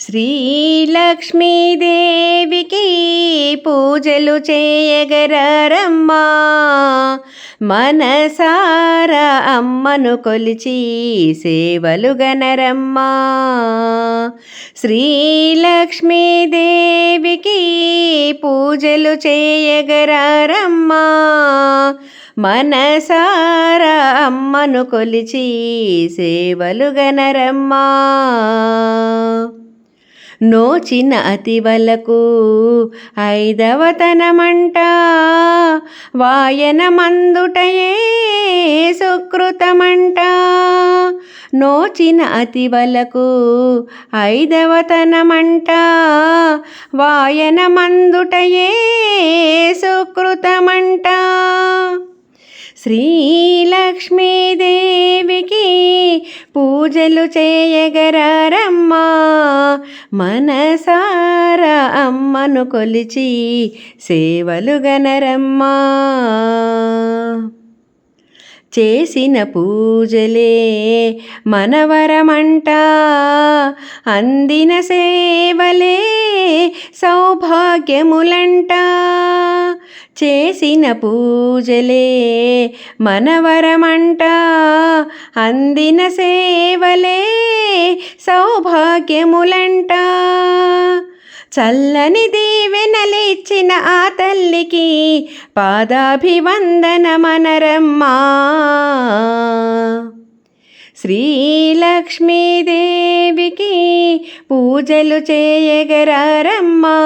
శ్రీలక్ష్మీదేవికి పూజలు చేయగరమ్మా మనసార అమ్మను కొలిచి సేవలు గనరమ్మా. శ్రీలక్ష్మీదేవికి పూజలు చేయగరమ్మా మనసార అమ్మను కొలిచి సేవలు గనరమ్మా. నోచిన అతివలకు ఐదవతనమంట. వాయన మందుటయే సుకృతమంట. నోచిన అతివలకు ఐదవతనమంట. వాయన మందుటయే సుకృతమంట. శ్రీలక్ష్మీదేవికి పూజలు చేయగరారమ్మా. మనసారా అమ్మను కొలిచి సేవలు గనరమ్మా. చేసిన పూజలే మనవరమంట అందిన సేవలే సౌభాగ్యములంట. చేసిన పూజలే మనవరమంట అందిన సేవలే సౌభాగ్యములంట. చల్లని దీవెనలిచ్చిన ఆ తల్లికి పాదాభివందనమనరమ్మా. శ్రీలక్ష్మీదేవికి పూజలు చేయగరమ్మా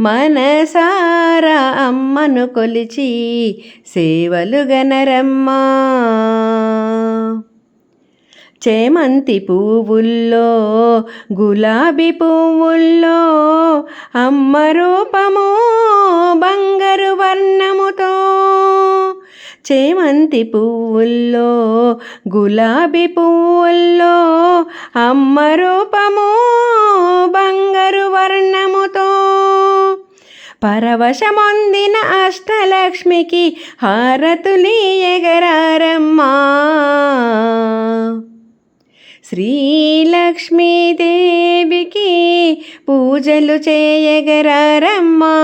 మనసారా అమ్మను కొలిచి సేవలు గనరమ్మా. చేమంతి పువ్వుల్లో గులాబీ పువ్వుల్లో అమ్మ రూపము బంగారు వర్ణముతో. చేమంతి పువ్వుల్లో గులాబీ పువ్వుల్లో అమ్మ రూపము బంగారు వర్ణముతో. పరవశమొందిన అష్టలక్ష్మికి హారతులీయగరారమ్మా శ్రీలక్ష్మీదేవికి పూజలు చేయగరారమ్మా.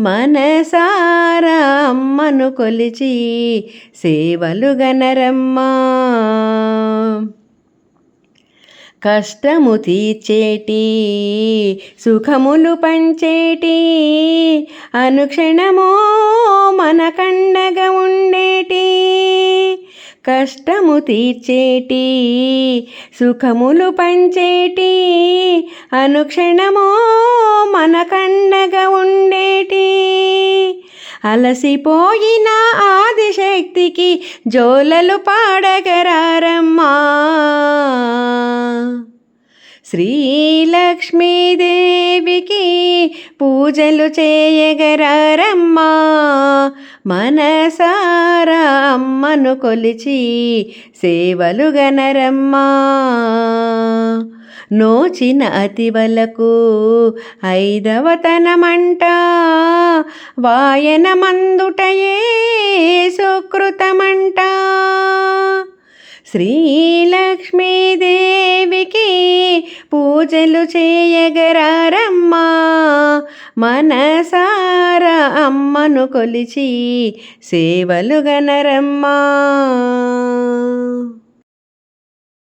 మనసార అమ్మను కొలిచి సేవలు గనరమ్మా. కష్టము తీర్చేటి సుఖములు పంచేటి అనుక్షణమో మన కండగా ఉండేటి. కష్టము తీర్చేటి సుఖములు పంచేటి అనుక్షణమో మన కండగా ఉండేటి. అలసిపోయిన ఆదిశక్తికి జోలలు పాడగరారమ్మా. శ్రీలక్ష్మీదేవికి పూజలు చేయగరమ్మా మనసార అమ్మను కొలిచి సేవలు గనరమ్మా. నోచిన అతివలకు ఐదవతనమంట వాయన మందుటయే సుకృతమంట. శ్రీలక్ష్మీదేవికి పూజలు చేయగరారమ్మా. మనసారా అమ్మను కొలిచి సేవలు గనరమ్మా